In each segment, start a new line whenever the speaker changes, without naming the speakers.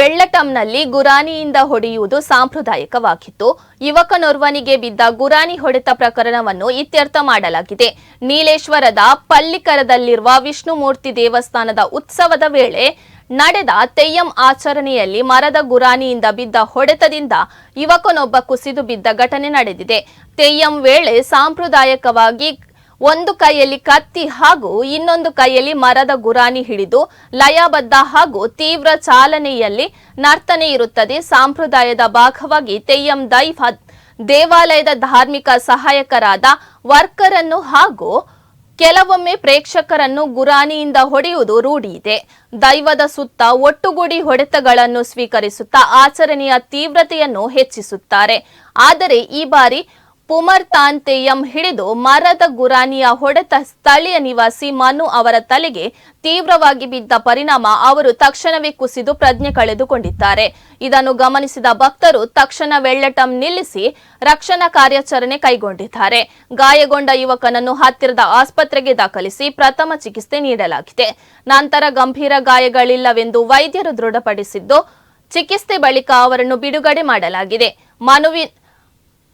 ವೆಳ್ಳಟಂನಲ್ಲಿ ಗುರಾನಿಯಿಂದ ಹೊಡೆಯುವುದು ಸಾಂಪ್ರದಾಯಿಕವಾಗಿತ್ತು. ಯುವಕನೊರ್ವನಿಗೆ ಬಿದ್ದ ಗುರಾನಿ ಹೊಡೆತ ಪ್ರಕರಣವನ್ನು ಇತ್ಯರ್ಥ ಮಾಡಲಾಗಿದೆ. ನೀಲೇಶ್ವರದ ಪಲ್ಲಿಕರದಲ್ಲಿರುವ ವಿಷ್ಣುಮೂರ್ತಿ ದೇವಸ್ಥಾನದ ಉತ್ಸವದ ವೇಳೆ ನಡೆದ ತೆಯ್ಯಂ ಆಚರಣೆಯಲ್ಲಿ ಮರದ ಗುರಾನಿಯಿಂದ ಬಿದ್ದ ಹೊಡೆತದಿಂದ ಯುವಕನೊಬ್ಬ ಕುಸಿದು ಬಿದ್ದ ಘಟನೆ ನಡೆದಿದೆ. ತೆಯ್ಯಂ ವೇಳೆ ಸಾಂಪ್ರದಾಯಿಕವಾಗಿ ಒಂದು ಕೈಯಲ್ಲಿ ಕತ್ತಿ ಹಾಗೂ ಇನ್ನೊಂದು ಕೈಯಲ್ಲಿ ಮರದ ಗುರಾಣಿ ಹಿಡಿದು ಲಯಬದ್ಧ ಹಾಗೂ ತೀವ್ರ ಚಾಲನೆಯಲ್ಲಿ ನರ್ತನೆ ಇರುತ್ತದೆ. ಸಾಂಪ್ರದಾಯದ ಭಾಗವಾಗಿ ತೆಯ್ಯಂ ದೈವ ದೇವಾಲಯದ ಧಾರ್ಮಿಕ ಸಹಾಯಕರಾದ ವರ್ಕರನ್ನು ಹಾಗೂ ಕೆಲವೊಮ್ಮೆ ಪ್ರೇಕ್ಷಕರನ್ನು ಗುರಾಣಿಯಿಂದ ಹೊಡೆಯುವುದು ರೂಢಿಯಿದೆ ದೈವದ ಸುತ್ತ ಒಟ್ಟುಗೂಡಿ ಹೊಡೆತಗಳನ್ನು ಸ್ವೀಕರಿಸುತ್ತಾ ಆಚರಣೆಯ ತೀವ್ರತೆಯನ್ನು ಹೆಚ್ಚಿಸುತ್ತಾರೆ. ಆದರೆ ಈ ಬಾರಿ ಪುಮರ್ ತೆಯ್ಯಂ ಹಿಡಿದು ಮರದ ಗುರಾನಿಯ ಹೊಡೆತ ಸ್ಥಳೀಯ ನಿವಾಸಿ ಮನು ಅವರ ತಲೆಗೆ ತೀವ್ರವಾಗಿ ಬಿದ್ದ ಪರಿಣಾಮ ಅವರು ತಕ್ಷಣವೇ ಕುಸಿದು ಪ್ರಜ್ಞೆ ಕಳೆದುಕೊಂಡಿದ್ದಾರೆ. ಇದನ್ನು ಗಮನಿಸಿದ ಭಕ್ತರು ತಕ್ಷಣ ವೆಳ್ಳಟಂ ನಿಲ್ಲಿಸಿ ರಕ್ಷಣಾ ಕಾರ್ಯಾಚರಣೆ ಕೈಗೊಂಡಿದ್ದಾರೆ. ಗಾಯಗೊಂಡ ಯುವಕನನ್ನು ಹತ್ತಿರದ ಆಸ್ಪತ್ರೆಗೆ ದಾಖಲಿಸಿ ಪ್ರಥಮ ಚಿಕಿತ್ಸೆ ನೀಡಲಾಗಿದೆ. ನಂತರ ಗಂಭೀರ ಗಾಯಗಳಿಲ್ಲವೆಂದು ವೈದ್ಯರು ದೃಢಪಡಿಸಿದ್ದು, ಚಿಕಿತ್ಸೆ ಬಳಿಕ ಅವರನ್ನು ಬಿಡುಗಡೆ ಮಾಡಲಾಗಿದೆ. ಮನುವಿನ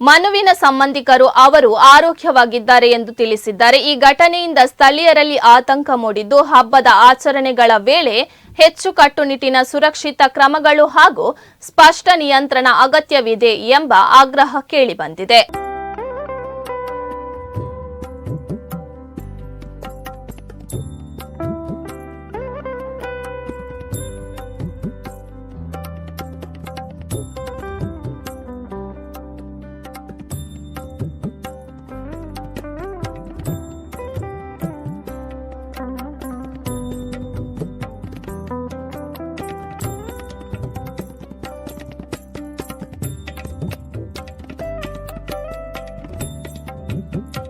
ಮನುವಿನ ಸಂಬಂಧಿಕರು ಅವರು ಆರೋಗ್ಯವಾಗಿದ್ದಾರೆ ಎಂದು ತಿಳಿಸಿದ್ದಾರೆ. ಈ ಘಟನೆಯಿಂದ ಸ್ಥಳೀಯರಲ್ಲಿ ಆತಂಕ ಮೂಡಿದ್ದು, ಹಬ್ಬದ ಆಚರಣೆಗಳ ವೇಳೆ ಹೆಚ್ಚು ಕಟ್ಟುನಿಟ್ಟಿನ ಸುರಕ್ಷಿತ ಕ್ರಮಗಳು ಹಾಗೂ ಸ್ಪಷ್ಟ ನಿಯಂತ್ರಣ ಅಗತ್ಯವಿದೆ ಎಂಬ ಆಗ್ರಹ ಕೇಳಿಬಂದಿದೆ. Thank you.